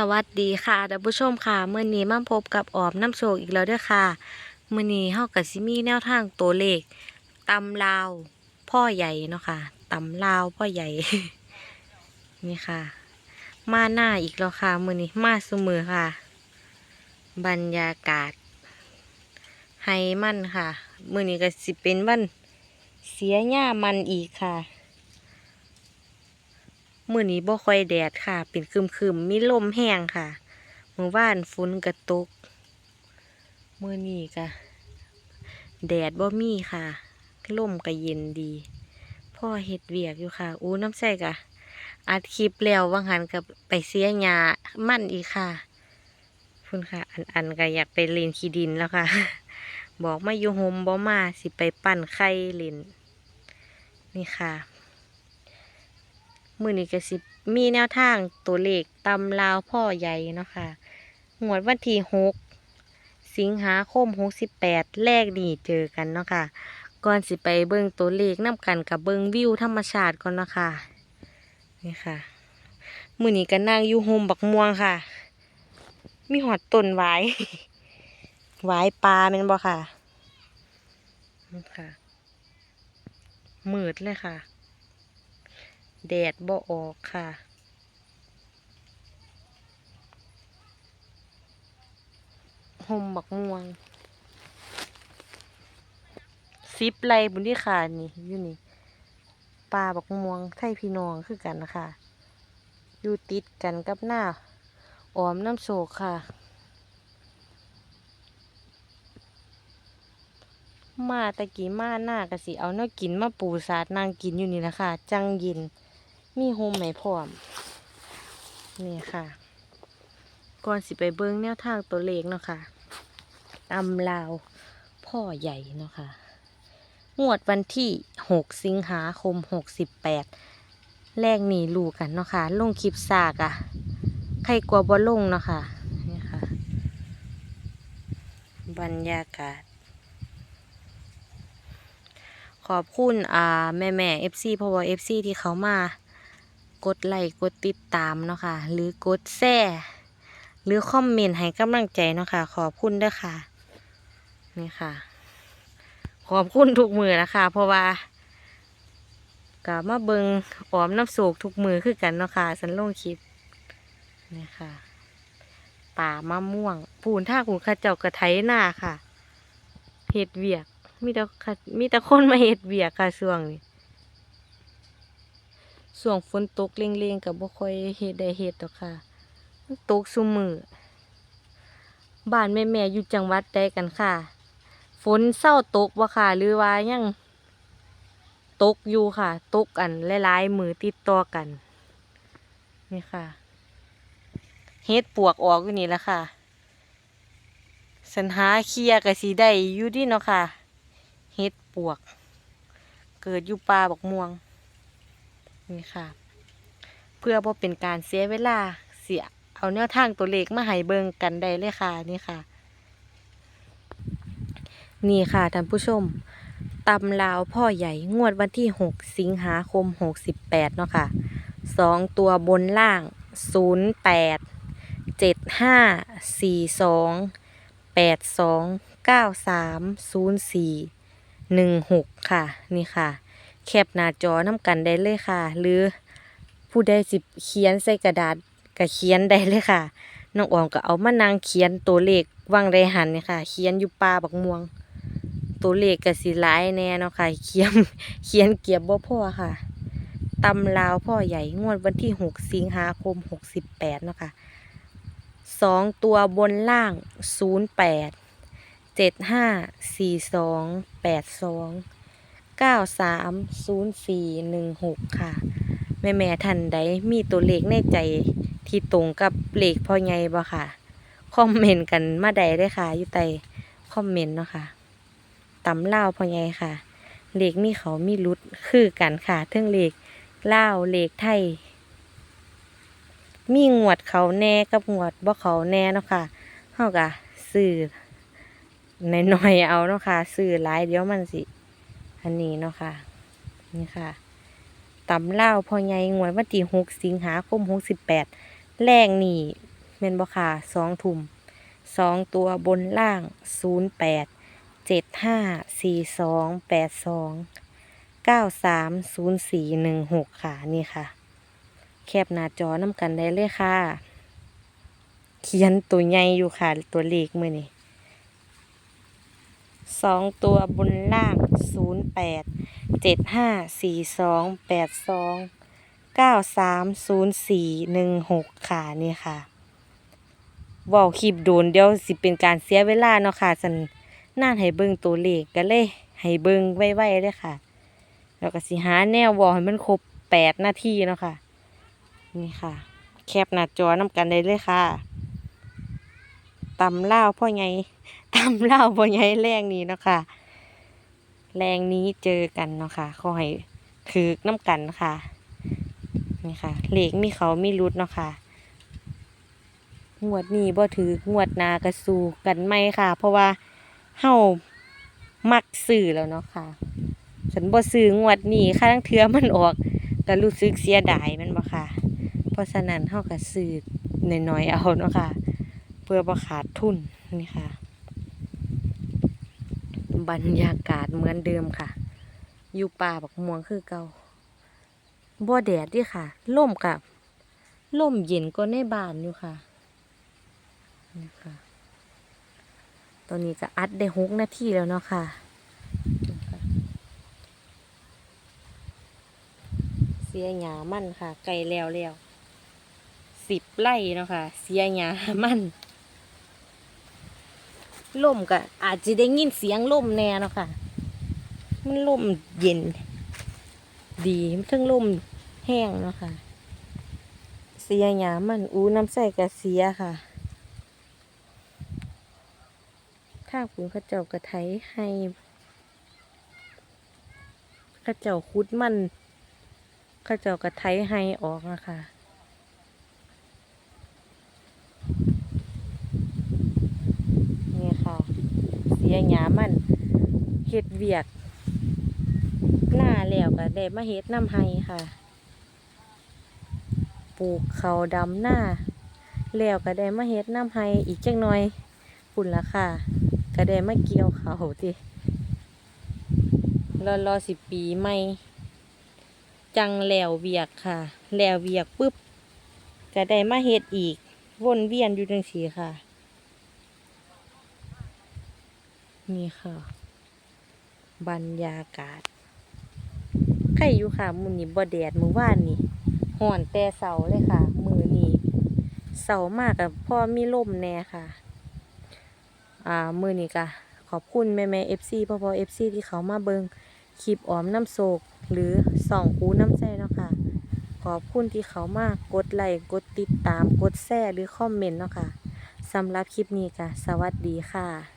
สวัสดีค่ะท่านผู้ชมค่ะเมื่อนี้มาพบกับออมน้ำโชคอีกแล้วเด้วยค่ะเมื่อนี้เฮากับซิมีแนวทางตัวเลขตำลาวพ่อใหญ่เนาะค่ะตำลาวพ่อใหญ่ นี่ค่ะ มาหน้าอีกแล้วค่ะเมื่อนี้มาเสมอค่ะ บรรยากาศไฮมันค่ะเมื่อนี้ก็สิเป็นวันเสียหญ้ามันอีกค่ะ มื่อนี้บ่ค่อยแดดค่ะ เป็นครึมๆมีลมแห้งค่ะเมื่อวานฝนกระตกมื่อนี้ก็แดดบ่มีค่ะลมก็เย็นดีพ่อเฮ็ดเวียกอยู่ค่ะ อู้น้ำใส่กะอัดคลิปแล้วว่างหันกับไปเสียหญ้ามั่นอีกค่ะคุณค่ะ อันอันก็อยากไปเล่นขี้ดินแล้วค่ะ บอกมาอยู่โฮมบ่มาสิไปปั่นไข่เล่นนี่ค่ะ มือนี้ก็สิมีแนวทางตัวเลขตำลาวพ่อใหญ่เนาะค่ะงวดวันที่หกสิงหาคมหกสิบแปดแรกนี่เจอกันเนาะค่ะก่อนสิไปเบิ่งตัวเลขน้ำกันกับเบิ่งวิวธรรมชาติก่อนเนาะค่ะนี่ค่ะมือนี้ก็นั่งอยู่โฮมบักม่วงค่ะ มีหอดต้นไว้ไว้ปลาเป็นบ่ค่ะนี่ค่ะมืดเลยค่ะ แดดบ่ออกค่ะ ห่มบักม่วงซิปไรบุญที่ขานี่อยู่นี่ปลาบักม่วงไทยพี่น้องคือกันนะคะอยู่ติดกันกับหน้าออมน้ำโศกค่ะ มาตะกี้มาหน้ากะสิ เอาเนากินมาปูสาดนางกินอยู่นี่นะคะจังยิน มีโฮมไหมพร้อม นี่ค่ะ ก่อนสิไปเบิ้งแนวทางตัวเลขเนาะค่ะตำลาวพ่อใหญ่เนาะค่ะ งวดวันที่หกสิงหาคมหกสิบแปดแรกหนีลูกกันเนาะค่ะ ลงคลิปซากอะใครกลัวบ่ลงเนาะค่ะ นี่ค่ะ บรรยากาศ ขอบคุณอ่าแม่แม่เอฟซีพราะว่าเอฟซีที่เขามา กดไลค์กดติดตามเนาะค่ะ หรือกดแซ่หรือคอมเมนต์ให้กำลังใจเนาะค่ะ ขอบคุณด้อค่ะ นี่ค่ะ ขอบคุณทุกมือนะคะ เพราะว่ากับมาเบิงออมน้ำโศกทุกมือคือกันเนาะค่ะ สันลงคลิปนี่ค่ะป่ามะม่วงปูนท่าขุนข้าเจ้ากระไถหน้าค่ะเห็ดเวียกมีแต่ค่ะมีแต่คนมาเห็ดเวียกค่ะช่วงนี้ ช่วงฝนตกเร่งๆกับบ่ค่อยเฮ็ดได้เฮ็ดดอกค่ะ มันตกซุมือบ้านแม่ๆอยู่จังหวัดใดกันค่ะ ฝนเศร้าตกบ่ค่ะ หรือว่ายังตกอยู่ค่ะ ตกกันหลายๆมือติดต่อกัน นี่ค่ะ เฮ็ดปวกออกอยู่นี่แหละค่ะ สันหาเคลียกับสีได้อยู่ดีเนาะค่ะ เฮ็ดปวก เกิดอยู่ป่าบักม่วง นี่ค่ะ เพื่อบ่เป็นการเสียเวลาเสียเอาแนวทางตัวเลขมาให้เบิ่งกันได้เลยค่ะนี่ค่ะ นี่ค่ะท่านผู้ชมตำลาวพ่อใหญ่งวดวันที่ 6 สิงหาคม 68 เนาะค่ะสองตัวบนล่าง 08 75 42แปดสองเก้าสามศูนย์สี่หนึ่งหกค่ะ นี่ค่ะ แคปหน้าจอน้ำกันได้เลยค่ะ หรือผู้ใดสิเขียนใส่กระดาษก็เขียนได้เลยค่ะน้องออมก็เอามานั่งเขียนตัวเลขวางได้หันนี่ค่ะ เขียนอยู่ปลาบักม่วง ตัวเลขก็สิหลายแน่เนาะค่ะ เขียนเขียนเก็บบ่พ่อค่ะตำลาวพ่อใหญ่งวดวันที่หกสิงหาคมหกสิบแปดเนาะค่ะสองตัวบนล่างศูนย์แปดเจ็ดห้าสี่สองแปดสอง เก้าสามศูนย์สี่หนึ่งหกค่ะ แม่แม่ท่านใดมีตัวเลขในใจที่ตรงกับเลขพ่อใหญ่บ่ค่ะ คอมเมนต์กันมาใดได้ค่ะ อยู่ใต้คอมเมนต์เนาะค่ะตำเล่าพ่อใหญ่ค่ะ เลขมีเขามีรุดคือกันค่ะทั้งเลขเล่าเลขไทย มีงวดเขาแน่กับงวดบ่เขาแน่เนาะค่ะเฮาก็ซื้อน้อยๆเอาเนาะค่ะซื้อหลายเดี๋ยวมันสิ อันนี้เนาะค่ะ นี่ค่ะตำเล่าพอใหญ่งวดวันที่หกสิงหาคมหกสิบแปดแรงนี่เมนบอค่ะสองทุ่มสองตัวบนล่างศูนย์แปดเจ็ดห้าสี่สองแปดสองเก้าสามศูนย์สี่หนึ่งหกค่ะนี่ค่ะ แคบหน้าจอน้ำกันได้เลยค่ะ เขียนตัวใหญ่อยู่ค่ะ ตัวเลขมือนี่ สองตัวบนล่างศูนย์แปดเจ็ดห้าสี่สองแปดสองเก้าสามศูนย์สี่หนึ่งหกค่ะนี่ค่ะว้าคลิปโดนเดี๋ยวสิเป็นการเสียเวลาเนาะค่ะสันน่านให้เบิ่งตัวเลขกันเลยให้เบิ่งไว้ๆเลยค่ะ แล้วก็สิหาแนวบอกให้มันครบแปดนาทีเนาะค่ะ นี่ค่ะ แคปหน้าจอน้ำกันได้เลยค่ะ ตำเล่าพ่อไงตำเล่าพ่อไงแรงนี้เนาะค่ะ แรงนี้เจอกันเนาะค่ะขอให้ถือน้ำกันค่ะ นี่ค่ะ เหล็กมีเขามีรุดเนาะค่ะงวดนี้บ่ถืองวดนากระสูกันไหมค่ะ เพราะว่าเฮามักซื้อแล้วเนาะค่ะ ฉันบ่ซื้องวดนี้ค่าทั้งเทือมันออกก็รู้สึกเสียดายมันบ่ค่ะ เพราะฉะนั้นเฮาก็ซื้อน้อยๆเอาเนาะค่ะ เพื่อบ่ขาดทุนนี่ค่ะ บรรยากาศเหมือนเดิมค่ะ อยู่ป่าบักม่วงคือเก่าบ่แดดดิค่ะล่มกับล่มเย็นก็ในบ้านอยู่ค่ะนี่ค่ะตอนนี้ก็อัดได้หกนาทีแล้วเนาะค่ะเสียหยามั่นค่ะ ไก่แล้วแล้วสิบไร่เนาะค่ะ เสียหยามั่น ล่มก็อาจจะได้ยินเสียงล่มแน่เนาะค่ะ มันล่มเย็น ดีมันทั้งล่มแห้งเนาะค่ะ เสียหยามันอู้น้ำใส่กระเสียค่ะถ้าคุณข้าเจ้ากระไทยให้ข้าเจ้าคุดมันข้าเจ้ากระไทยให้ออกนะคะนี่ค่ะ เสียหยามันเฮ็ดเวียก หน้าแล้วก็ได้มาเฮ็ดน้ำไห้ค่ะ ปลูกเขาดำหน้า แล้วก็ได้มาเฮ็ดน้ำไห้อีกจักหน่อยปุ่นละค่ะ ก็ได้มาเกี่ยวเขาวติรอรอสิปีใหม่ จังแล้วเวียกค่ะ แล้วเวียกปุ๊บก็ได้มาเฮ็ดอีก วนเวียนอยู่จังสีค่ะ นี่ค่ะ บรรยากาศใครอยู่ค่ะ มือนี้บ่แดดมือว่านนี่ห่อนแต่เสาเลยค่ะ มือนี้เสามากกับพ่อมีลมแน่ค่ะ อ่า มือนี้กะขอบคุณแม่แม่เอฟซีพ่อพ่อเอฟซีที่เขามาเบิงคลิปออมน้ำโศก หรือส่องคูน้ำใจเนาะค่ะ ขอบคุณที่เขามากดไลค์กดติดตามกดแชร์หรือคอมเมนต์เนาะค่ะสำหรับคลิปนี้ค่ะ สวัสดีค่ะ